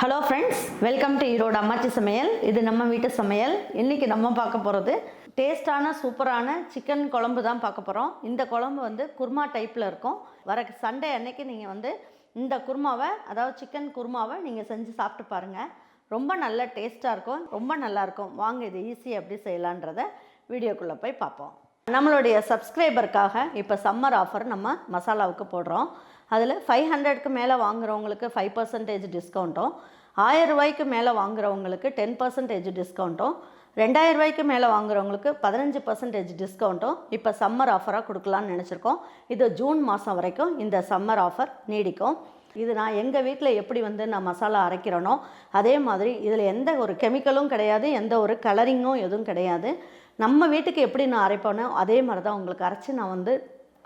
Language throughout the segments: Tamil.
Hello friends welcome to Erode Ammachi Samayal இது நம்ம வீட்டு சமையல். இன்றைக்கி நம்ம பார்க்க போகிறது டேஸ்டான சூப்பரான சிக்கன் குழம்பு தான் பார்க்க போகிறோம் இந்த குழம்பு வந்து குருமா டைப்பில் இருக்கும். வர சண்டே அன்னைக்கு நீங்கள் வந்து இந்த குருமாவை அதாவது சிக்கன் குருமாவை நீங்கள் செஞ்சு சாப்பிட்டு பாருங்கள் ரொம்ப நல்ல டேஸ்ட்டாக இருக்கும். ரொம்ப நல்லாயிருக்கும் வாங்க இது ஈஸி எப்படி செய்யலான்றத வீடியோக்குள்ளே போய் பார்ப்போம். நம்மளுடைய சப்ஸ்கிரைபருக்காக இப்போ சம்மர் ஆஃபர் நம்ம மசாலாவுக்கு போடுறோம். அதில் ஃபைவ் ஹண்ட்ரட்க்கு மேலே வாங்குறவங்களுக்கு ஃபைவ் பர்சன்டேஜ் டிஸ்கவுண்ட்டும் ஆயிரம் ரூபாய்க்கு மேலே வாங்குறவங்களுக்கு டென் பர்சன்டேஜ் டிஸ்கவுண்ட்டும் ரெண்டாயிரம் ரூபாய்க்கு மேலே வாங்குறவங்களுக்கு பதினஞ்சு பர்சன்டேஜ் டிஸ்கவுண்ட்டும் இப்போ சம்மர் ஆஃபராக கொடுக்கலான்னு நினச்சிருக்கோம். இது ஜூன் மாதம் வரைக்கும் இந்த சம்மர் ஆஃபர் நீடிக்கும். இது நான் எங்கள் வீட்டில் எப்படி வந்து நான் மசாலா அரைக்கிறேனோ அதே மாதிரி இதில் எந்த ஒரு கெமிக்கலும் கிடையாது எந்த ஒரு கலரிங்கும் எதுவும் கிடையாது. நம்ம வீட்டுக்கு எப்படி நான் அரைப்பேனோ அதே மாதிரி தான் உங்களுக்கு அரைச்சி நான் வந்து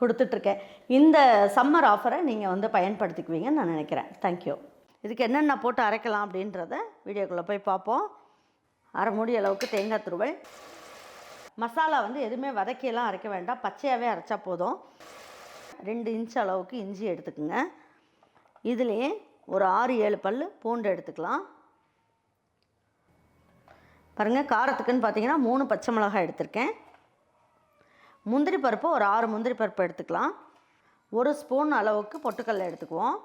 கொடுத்துட்ருக்கேன். இந்த சம்மர் ஆஃபரை நீங்கள் வந்து பயன்படுத்திக்குவீங்கன்னு நான் நினைக்கிறேன். தேங்க்யூ இதுக்கு என்னென்ன போட்டு அரைக்கலாம் அப்படின்றத வீடியோக்குள்ளே போய் பார்ப்போம். அரை மூடி அளவுக்கு தேங்காய் துருவல். மசாலா வந்து எதுவுமே வதக்கியெல்லாம் அரைக்க வேண்டாம். பச்சையாகவே அரைச்சா போதும். ரெண்டு இன்ச் அளவுக்கு இஞ்சி எடுத்துக்கோங்க. இதுலேயே ஒரு ஆறு ஏழு பல் பூண்டு எடுத்துக்கலாம். பாருங்கள் காரத்துக்குன்னு பார்த்தீங்கன்னா மூணு பச்சை மிளகாய் எடுத்திருக்கேன். முந்திரி பருப்பு ஒரு ஆறு முந்திரி பருப்பு எடுத்துக்கலாம். ஒரு ஸ்பூன் அளவுக்கு பொட்டுக்கடலை எடுத்துக்குவோம்.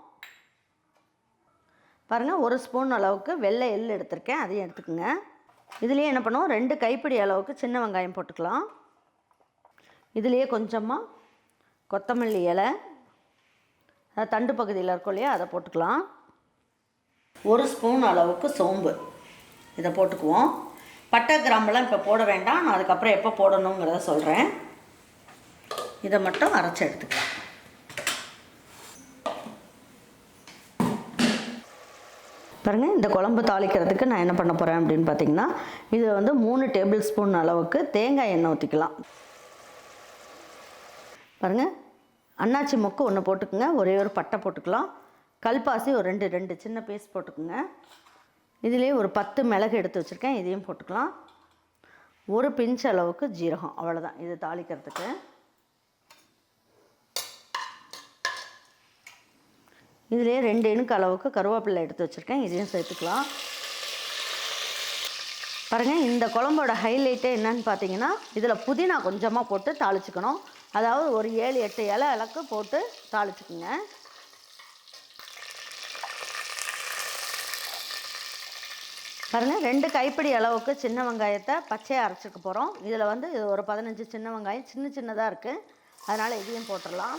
பாருங்கள் ஒரு ஸ்பூன் அளவுக்கு வெள்ளை எள் எடுத்திருக்கேன் அதையும் எடுத்துக்கோங்க. இதுலேயே என்ன பண்ணுவோம் ரெண்டு கைப்பிடி அளவுக்கு சின்ன வெங்காயம் போட்டுக்கலாம். இதுலேயே கொஞ்சமாக கொத்தமல்லி இலை அது தண்டு பகுதியில் இருக்கும் இல்லையா அதை போட்டுக்கலாம். ஒரு ஸ்பூன் அளவுக்கு சோம்பு இதை போட்டுக்குவோம். பட்டை கிராம்பெலாம் இப்போ போட வேண்டாம் நான் அதுக்கப்புறம் எப்போ போடணுங்கிறத சொல்கிறேன் இதை மட்டும் அரைச்சி எடுத்துக்கலாம். பாருங்கள் இந்த குழம்பு தாளிக்கிறதுக்கு நான் என்ன பண்ண போகிறேன் அப்படின்னு பார்த்தீங்கன்னா இது வந்து மூணு டேபிள் ஸ்பூன் அளவுக்கு தேங்காய் எண்ணெய் ஊற்றிக்கலாம் பாருங்கள் அன்னாச்சி மொக்கு ஒன்று போட்டுக்குங்க. ஒரே ஒரு பட்டை போட்டுக்கலாம். கல்பாசி ஒரு ரெண்டு ரெண்டு சின்ன பீஸ் போட்டுக்குங்க. இதிலே ஒரு பத்து மிளகு எடுத்து வச்சுருக்கேன். இதையும் போட்டுக்கலாம். ஒரு பிஞ்ச் அளவுக்கு ஜீரகம். அவ்வளோதான் இது தாளிக்கிறதுக்கு. இதிலே ரெண்டு இணுக்கு அளவுக்கு கருவேப்பிலை எடுத்து வச்சுருக்கேன். இதையும் சேர்த்துக்கலாம். பாருங்கள் இந்த குழம்போட ஹைலைட்டே என்னன்னு பார்த்தீங்கன்னா இதில் புதினா கொஞ்சமாக போட்டு தாளிச்சுக்கணும். அதாவது ஒரு ஏழு எட்டு இலை இலக்கு போட்டு தாளிச்சுக்குங்க. பாருங்கள் ரெண்டு கைப்பிடி அளவுக்கு சின்ன வெங்காயத்தை பச்சையாக அரைச்சிக்க போகிறோம் இதில் வந்து இது ஒரு பதினஞ்சு சின்ன வெங்காயம் சின்ன சின்னதாக இருக்குது அதனால் இதையும் போட்டுடலாம்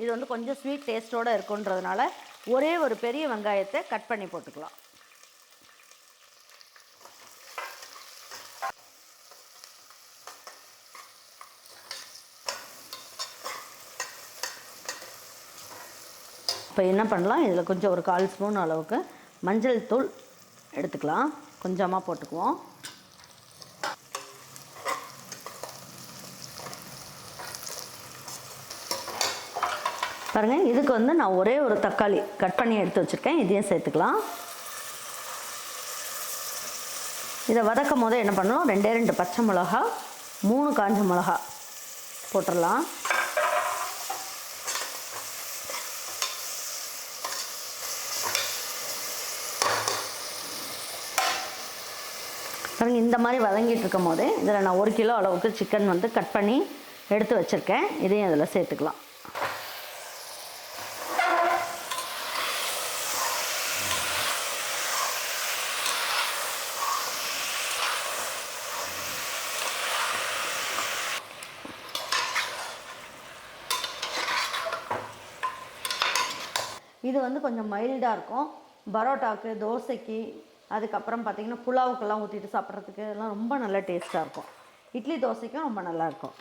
இது வந்து கொஞ்சம் ஸ்வீட் டேஸ்ட்டோடு இருக்குன்றதுனால ஒரே ஒரு பெரிய வெங்காயத்தை கட் பண்ணி போட்டுக்கலாம். இப்போ என்ன பண்ணலாம்? இதில் கொஞ்சம் ஒரு கால் ஸ்பூன் அளவுக்கு மஞ்சள் தூள் எடுத்துக்கலாம். கொஞ்சமாக போட்டுக்குவோம். பாருங்கள் இதுக்கு வந்து நான் ஒரே ஒரு தக்காளி கட் பண்ணி எடுத்து வச்சுருக்கேன். இதையும் சேர்த்துக்கலாம். இதை வதக்கும் போது என்ன பண்ணணும்? ரெண்டே ரெண்டு பச்சை மிளகா மூணு காஞ்ச மிளகா போட்டுடலாம் பாருங்கள் இந்த மாதிரி வதங்கிட்டு இருக்கும் போதே இதில் நான் ஒரு கிலோ அளவுக்கு சிக்கன் வந்து கட் பண்ணி எடுத்து வச்சுருக்கேன். இதையும் இதில் சேர்த்துக்கலாம். இது வந்து கொஞ்சம் மைல்டாக இருக்கும். பரோட்டாவுக்கு தோசைக்கு அதுக்கப்புறம் பார்த்திங்கன்னா புலாவுக்கெல்லாம் ஊற்றிட்டு சாப்பிட்றதுக்கு எல்லாம் ரொம்ப நல்ல டேஸ்ட்டாக இருக்கும். இட்லி தோசைக்கும் ரொம்ப நல்லாயிருக்கும்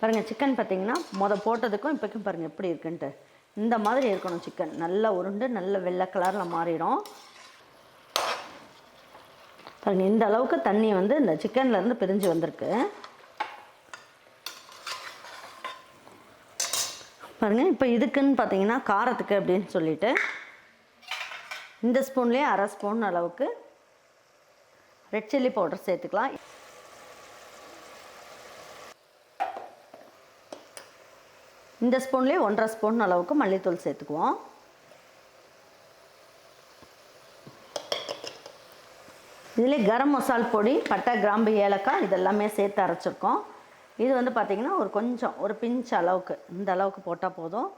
பாருங்கள் சிக்கன் பார்த்திங்கன்னா மொத போட்டதுக்கும் இப்போக்கும் பாருங்கள் எப்படி இருக்குன்ட்டு. இந்த மாதிரி இருக்கணும் சிக்கன் நல்லா உருண்டு நல்ல வெள்ளை கலரில் மாறிடும். பாருங்கள் இந்த அளவுக்கு தண்ணி வந்து இந்த சிக்கன்லேருந்து பிரிஞ்சு வந்திருக்கு. பாருங்கள் இப்போ இதுக்குன்னு பார்த்தீங்கன்னா காரத்துக்கு அப்படின்னு சொல்லிட்டு இந்த ஸ்பூன்லேயே அரை ஸ்பூன் அளவுக்கு ரெட் சில்லி பவுடர் சேர்த்துக்கலாம். இந்த ஸ்பூன்லேயே ஒன்றரை ஸ்பூன் அளவுக்கு மல்லித்தூள் சேர்த்துக்குவோம். இதில் கரம் மசால் பொடி பட்டை கிராம்பு ஏலக்காய் இதெல்லாமே சேர்த்து அரைச்சிருக்கோம். இது வந்து பார்த்திங்கன்னா ஒரு கொஞ்சம் ஒரு பிஞ்ச் அளவுக்கு. இந்த அளவுக்கு போட்டால் போதும்.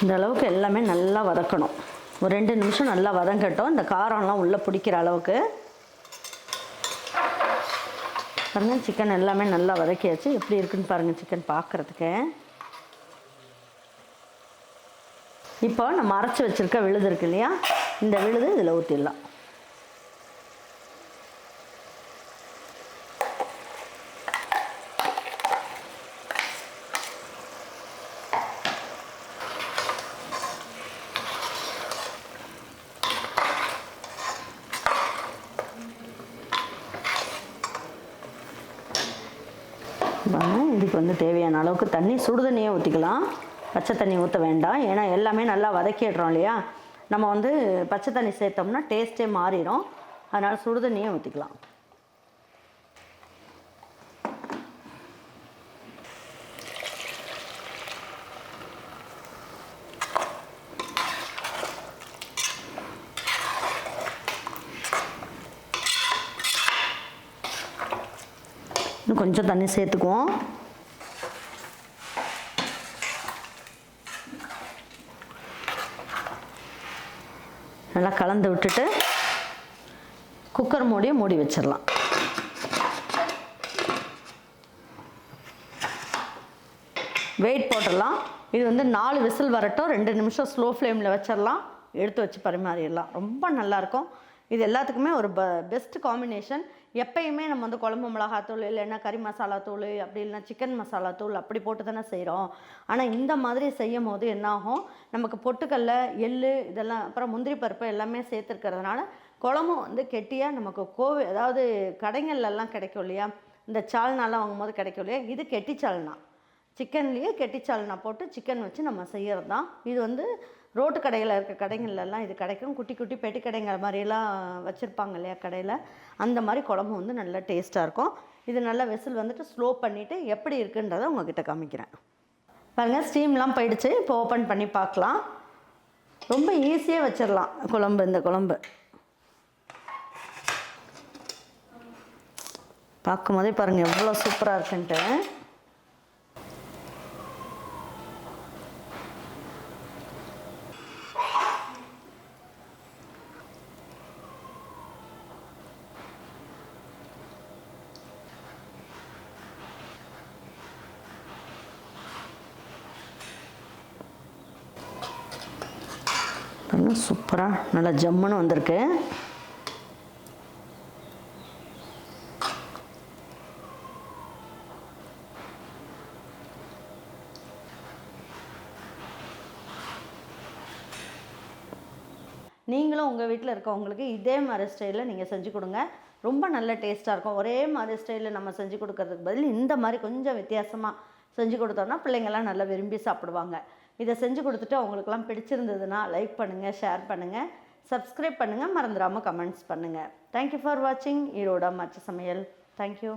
இந்த அளவுக்கு எல்லாமே நல்லா வதக்கணும். ஒரு ரெண்டு நிமிஷம் நல்லா வதங்கட்டும். இந்த காரம்லாம் உள்ளே பிடிக்கிற அளவுக்கு. பாருங்கள் சிக்கன் எல்லாமே நல்லா வதக்கியாச்சு. எப்படி இருக்குன்னு பாருங்கள் சிக்கன் பார்க்குறதுக்கு இப்போ நம்ம அரைச்சி வச்சுருக்க விழுது இருக்கு இல்லையா? இந்த விழுது இதில் ஊற்றிடலாம் பாருங்க, இதுக்கு வந்து தேவையான அளவுக்கு தண்ணி சுடு தண்ணியே ஊற்றிக்கலாம் பச்சை தண்ணி ஊற்ற வேண்டாம். ஏன்னா எல்லாமே நல்லா வதக்கிடுறோம் இல்லையா? நம்ம வந்து பச்சை தண்ணி சேர்த்தோம்னா டேஸ்ட்டே மாறிடும். அதனால் சுடு தண்ணியே ஊற்றிக்கலாம் இன்னும் கொஞ்சம் தண்ணி சேர்த்துக்குவோம். நல்லா கலந்து விட்டுட்டு குக்கர் மூடியை மூடி வச்சிடலாம். வெயிட் போட்டுடலாம். இது வந்து நாலு விசில் வரட்டும். ரெண்டு நிமிஷம் ஸ்லோ ஃப்ளேமில் வச்சிடலாம். எடுத்து வச்சு பரிமாறிடலாம். ரொம்ப நல்லாயிருக்கும் இது எல்லாத்துக்குமே ஒரு ப பெஸ்ட் காம்பினேஷன் எப்பயுமே நம்ம வந்து குழம்பு மிளகாத்தூள் இல்லைன்னா கறி மசாலா தூள் அப்படி இல்லைன்னா சிக்கன் மசாலா தூள் அப்படி போட்டு தானே செய்கிறோம் ஆனால் இந்த மாதிரி செய்யும் போது என்னாகும்? நமக்கு பொட்டுக்கல்ல எள் இதெல்லாம் அப்புறம் முந்திரி பருப்பு எல்லாமே சேர்த்துருக்கிறதுனால குழம்பும் வந்து கெட்டியாக நமக்கு கோவி அதாவது கடைங்கள்லாம் கிடைக்கும் இல்லையா? இந்த சால்னாலாம் வாங்கும்போது கிடைக்கும் இல்லையா? இது கெட்டி சால்னா. சிக்கன்லேயே கெட்டிச்சால்னா போட்டு சிக்கன் வச்சு நம்ம செய்கிறது தான் இது வந்து ரோட்டு கடையில் இருக்க கடைகள்லாம் இது கிடைக்கும். குட்டி குட்டி பெட்டி கடைங்கிற மாதிரியெல்லாம் வச்சுருப்பாங்க இல்லையா கடையில். அந்த மாதிரி குழம்பு வந்து நல்லா டேஸ்ட்டாக இருக்கும். இது நல்லா வெசில் வந்துட்டு ஸ்லோ பண்ணிவிட்டு எப்படி இருக்குன்றதை உங்ககிட்ட காமிக்கிறேன். பாருங்கள் ஸ்டீம்லாம் போயிடுச்சு. இப்போ ஓப்பன் பண்ணி பார்க்கலாம். ரொம்ப ஈஸியாக வச்சிடலாம் குழம்பு இந்த குழம்பு. பார்க்கும்போதே பாருங்கள் எவ்வளோ சூப்பராக இருக்குன்ட்டு. பாருங்க சூப்பராக நல்லா ஜம்முன்னு வந்திருக்கு. நீங்களும் உங்கள் வீட்டில் இருக்கவங்களுக்கு இதே மாதிரி ஸ்டைலில் நீங்கள் செஞ்சு கொடுங்க. ரொம்ப நல்ல டேஸ்ட்டாக இருக்கும். ஒரே மாதிரி ஸ்டைலில் நம்ம செஞ்சு கொடுக்கறதுக்கு பதில் இந்த மாதிரி கொஞ்சம் வித்தியாசமாக செஞ்சு கொடுத்தோம்னா பிள்ளைங்கள்லாம் நல்லா விரும்பி சாப்பிடுவாங்க. இதை செஞ்சு கொடுத்துட்டு அவங்களுக்குலாம் பிடிச்சிருந்ததுன்னா லைக் பண்ணுங்கள் ஷேர் பண்ணுங்கள் சப்ஸ்கிரைப் பண்ணுங்கள் மறந்துடாமல் கமெண்ட்ஸ் பண்ணுங்கள் தேங்க்யூ ஃபார் வாட்சிங் ஈரோட மச்ச சமையல். தேங்க்யூ